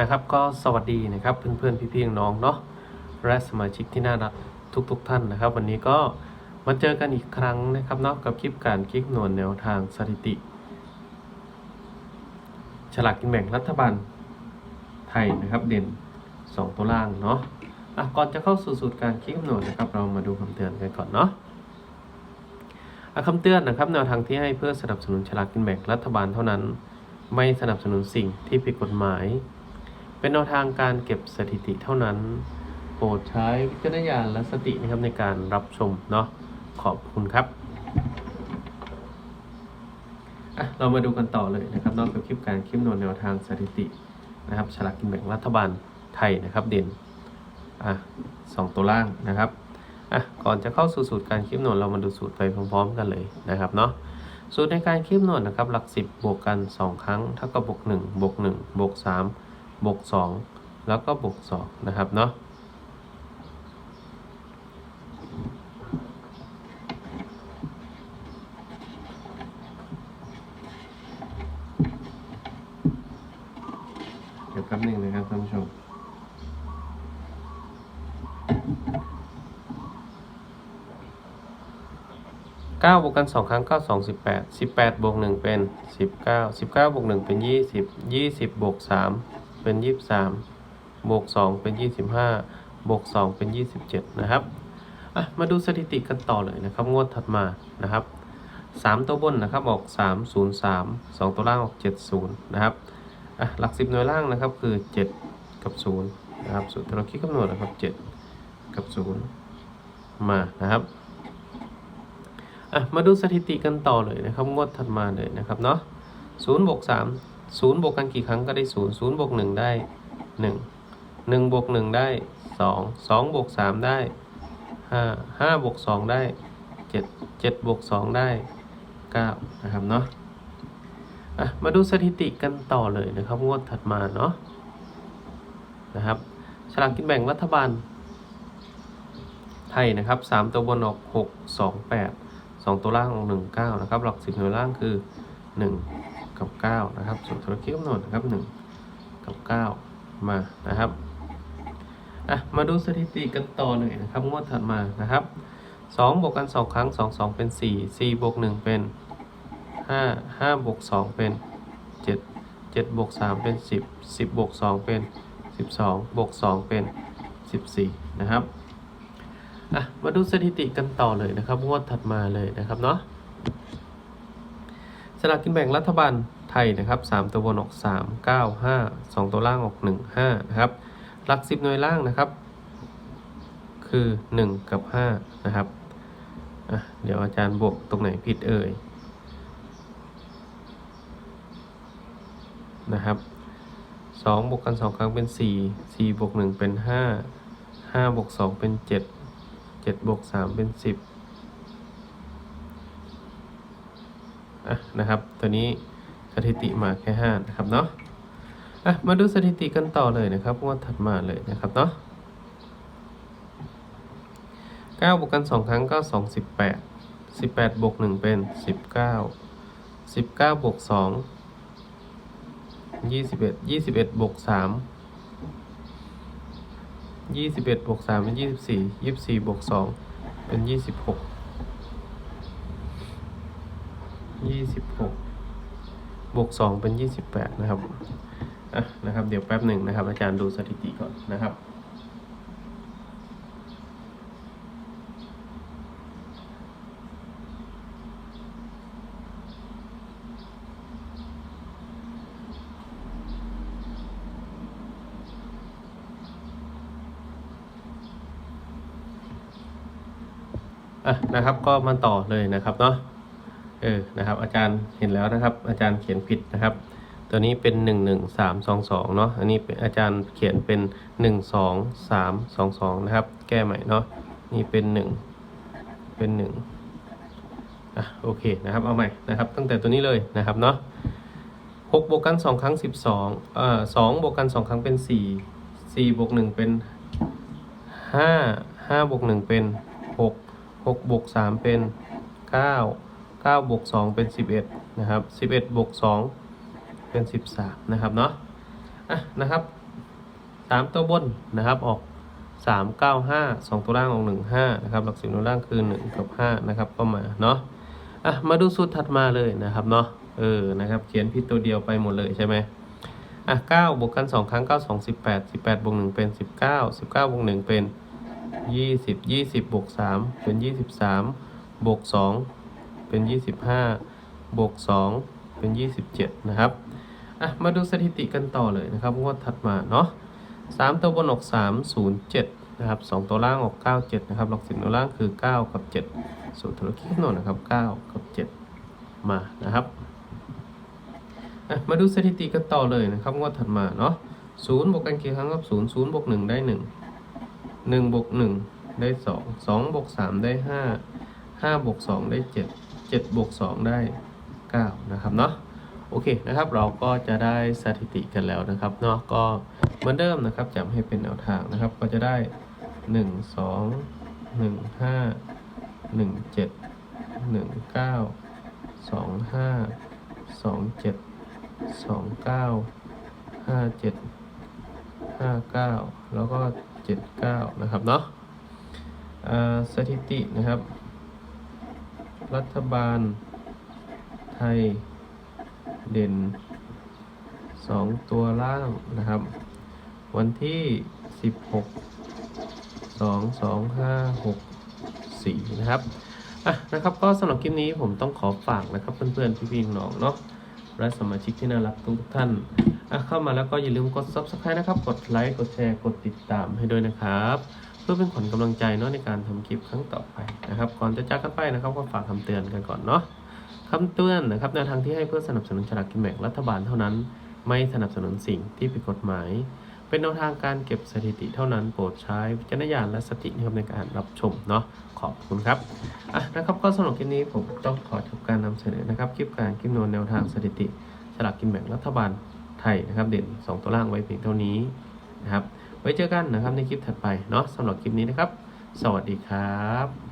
นะครับก็สวัสดีนะครับเพื่อนๆพี่ๆน้องเนาะและสมาชิกที่น่ารักทุกๆท่านนะครับ วันนี้ก็มาเจอกันอีกครั้งนะครับเนาะกับคลิปการคลิกหนวดแนวทางสถิติ ฉลากกินแบ่งรัฐบาลไทยนะครับ เด่น 2 ตัวล่างเนาะอะก่อนจะเข้าสู่สูตรการคลิกหนวดนะครับ เรามาดูคำเตือนกันก่อนเนาะคำเตือนนะครับแนวทางที่ให้เพื่อสนับสนุนฉลากกินแบ่งรัฐบาลเท่านั้น ไม่สนับสนุนสิ่งที่ผิดกฎหมาย เป็นแนวทางการเก็บสถิติเท่านั้น โปรดใช้วิจารณญาณและสตินะครับในการรับชมเนาะขอบคุณครับอะเรามาดูกันต่อเลยนะครับนอกจากคลิปการคลิปนวดแนวทางสถิตินะครับฉลากกินแบ่งรัฐบาลไทยนะครับเด่นอะสองตัวล่างนะครับอะก่อนจะเข้าสู่สูตรการคลิปนวดเรามาดูสูตรไปพร้อมๆ กันเลยนะครับเนาะสูตรในการคีบหนวดนะครับหลักสิบบวกกัน 2 ครั้งเท่ากับบวก1บวก1บวก3 บวก2 แล้วก็บวก2นะครับเนาะเดี๋ยวแป๊บหนึงนะครับท่านผู้ชมเก้าบวกกันสองครั้งเก้าสองสิบแปดสิบแปดบวกหนึ่งเป็นสิบเก้าสิบเก้าบวกหนึ่งเป็นยี่สิบยี่สิบบวกสาม เป็นยี่สิบสามบวกสองเป็นยี่สิบห้าบวกสองเป็นยี่สิบเจ็ดนะครับอะมาดูสถิติกันต่อเลยนะครับงวดถัดมานะครับสามตัวบนนะครับออกสามศูนย์สามสองตัวล่างออกเจ็ดศูนย์นะครับอะหลักสิบหน่วยล่างนะครับคือเจ็ดกับศูนย์นะครับสูตรเราคิดคำนวณนะครับเจ็ดกับศูนย์มานะครับอะมาดูสถิติกันต่อเลยนะครับงวดถัดมาเลยนะครับเนาะศูนย์บวกสาม ศูนย์บวกกันกี่ครั้งก็ได้ศูนย์ศูนย์บวกหนึ่งได้หนึ่งหนึ่งบวกหนึ่งได้สองสองบวกสามได้ห้าห้าบวกสองได้เจ็ดเจ็ดบวกสองได้เก้านะครับเนาะอะมาดูสถิติกันต่อเลยนะครับงวดถัดมาเนาะนะครับฉลากกินแบ่งรัฐบาล ไทยนะครับสามตัวบนออกหกสองแปดสองตัวล่างออกหนึ่งเก้านะครับ หลักสิบหน่วยล่างคือหนึ่ง กับเก้านะครับส่วนธุรกิจกำหนดนะครับหนึ่งกับเก้ามานะครับอะมาดูสถิติกันต่อเลยนะครับ งวดถัดมานะครับสองบวกกันสองครั้งสองสองเป็นสี่สี่บวกหนึ่งเป็นห้าห้าบวกสองเป็นเจ็ดเจ็ดบวกสามเป็นสิบสิบบวกสองเป็นสิบสองบวกสองเป็นสิบสี่นะครับอะมาดูสถิติกันต่อเลยนะครับงวดถัดมาเลยนะครับเนาะ ลากกินแบ่งรัฐบาลไทยนะครับ3ตัวบนออก 3 9 5 2 ตัวล่างออก 1 5นะครับหลัก 10 หน่วยล่างนะครับ คือ 1 กับ 5 นะครับเดี๋ยวอาจารย์บวกตรงไหนผิดเอ่ยนะครับ2บวกกัน 2 ครั้งเป็น 4 4บวก1เป็น 5 5บวก2เป็น 7 7บวก3เป็น 10 อะนะครับ ตัวนี้สถิติมาแค่5นะครับเนาะอะมาดูสถิติกันต่อเลยนะครับงวดถัดมาเลยนะครับเนาะ9บวกกัน 2 ครั้งก็ 2 18 18บวก1เป็น 19 19บวก2 21 21บวก3 21บวก3เป็น 24 24บวก2เป็น 26 ยี่สิบหกบวกสองเป็นยี่สิบแปดนะครับอะนะครับ เดี๋ยวแป๊บหนึ่งนะครับ อาจารย์ดูสถิติก่อนนะครับอะนะครับก็มาต่อเลยนะครับเนาะ เออนะครับ อาจารย์เห็นแล้วนะครับ อาจารย์เขียนผิดนะครับ ตัวนี้เป็นหนึ่งหนึ่งสามสองสองเนาะอันนี้เป็นอาจารย์เขียนเป็นหนึ่งสองสามสองสองนะครับ แก้ใหม่เนาะนี่เป็นหนึ่งเป็นหนึ่งอะโอเคนะครับเอาใหม่นะครับ ตั้งแต่ตัวนี้เลยนะครับเนาะหกบวกกันสองครั้งสิบสองอ่าสองบวกกันสองครั้งเป็นสี่สี่บวกหนึ่งเป็นห้าห้าบวกหนึ่งเป็นหกหกบวกสามเป็นเก้าเก้าบวกสองเป็นสิบเอ็ดนะครับสิบเอ็ดบวกสองเป็นสิบสามนะครับเนาะอะนะครับสามตัวบนนะครับออกสามเก้าห้าสองตัวล่างออกหนึ่งห้านะครับหลักสิบตัวล่างคือหนึ่งกับห้านะครับก็มาเนาะอะมาดูสูตรถัดมาเลยนะครับเนาะเออนะครับเขียนผิดตัวเดียวไปหมดเลยใช่ไหมอะเก้าบวกกันสองครั้งเก้าสองสิบแปดสิบแปดบวกหนึ่งเป็นสิบเก้าสิบเก้าบวกหนึ่งเป็นยี่สิบยี่สิบบวกสามเป็นยี่สิบสามบวกสอง เป็นยี่สิบห้าบวกสองเป็นยี่สิบเจ็ดนะครับ อะ มาดูสถิติกันต่อเลยนะครับงวดถัดมาเนาะสามตัวบนออกสามศูนย์เจ็ดนะครับสองตัวล่างออกเก้าเจ็ดนะครับ หลักสิบตัวล่างคือเก้ากับเจ็ดสูตรธุรกิจคำนนะครับเก้ากับเจ็ดมานะครับมาดูสถิติกันต่อเลยนะครับงวดถัดมาเนาะศูนย์บวกกันกี่ครั้งครับศูนย์ศูนย์บวกหนึ่งได้หนึ่งหนึ่งบวกหนึ่งได้สองสองบวกสามได้ห้าห้าบวกสองได้เจ็ด เจ็ดบวกสองได้เก้านะครับเนาะโอเคนะครับเราก็จะได้สถิติกันแล้วนะครับเนาะก็เหมือนเดิมนะครับจำให้เป็นแนวทางนะครับ ก็จะได้ 1 2 1 5 1 7 1 9 2 5 2 7 2 9 5 7 5 9 แล้วก็ 7 9 นะครับเนาะสถิตินะครับ รัฐบาล ไทย เด่นสองตัวล่างนะครับ วันที่สิบหกสองสองห้าหกสี่นะครับอะนะครับก็สำหรับคลิปนี้ผมต้องขอฝากนะครับเพื่อนๆพี่ๆน้องเนาะและสมาชิกที่น่ารักทุกท่านอะเข้ามาแล้วก็อย่าลืมกด subscribe นะครับ กดไลค์ กดแชร์ กดติดตามให้ด้วยนะครับ เพื่อเป็นขวัญกำลังใจเนาะในการทำคลิปครั้งต่อไปนะครับ ก่อนจะจากกันไปนะครับก็ฝากคำเตือนกันก่อนเนาะคำเตือนนะครับแนวทางที่ให้เพื่อสนับสนุนฉลากกินแบ่งรัฐบาลเท่านั้น ไม่สนับสนุนสิ่งที่ผิดกฎหมาย เป็นแนวทางการเก็บสถิติเท่านั้นโปรดใช้วิจารณญาณและสตินะครับในการรับชมเนาะขอบคุณครับอะนะครับก็สำหรับคลิปนี้ผมต้องขอจบการนำเสนอนะครับคลิปการคลิปโนนแนวทางสถิติฉลากกินแบ่งรัฐบาลไทยนะครับเด่น 2 ตัวล่างไว้เพียงเท่านี้นะครับ ไว้เจอกันนะครับในคลิปถัดไปเนาะสำหรับคลิปนี้นะครับ สวัสดีครับ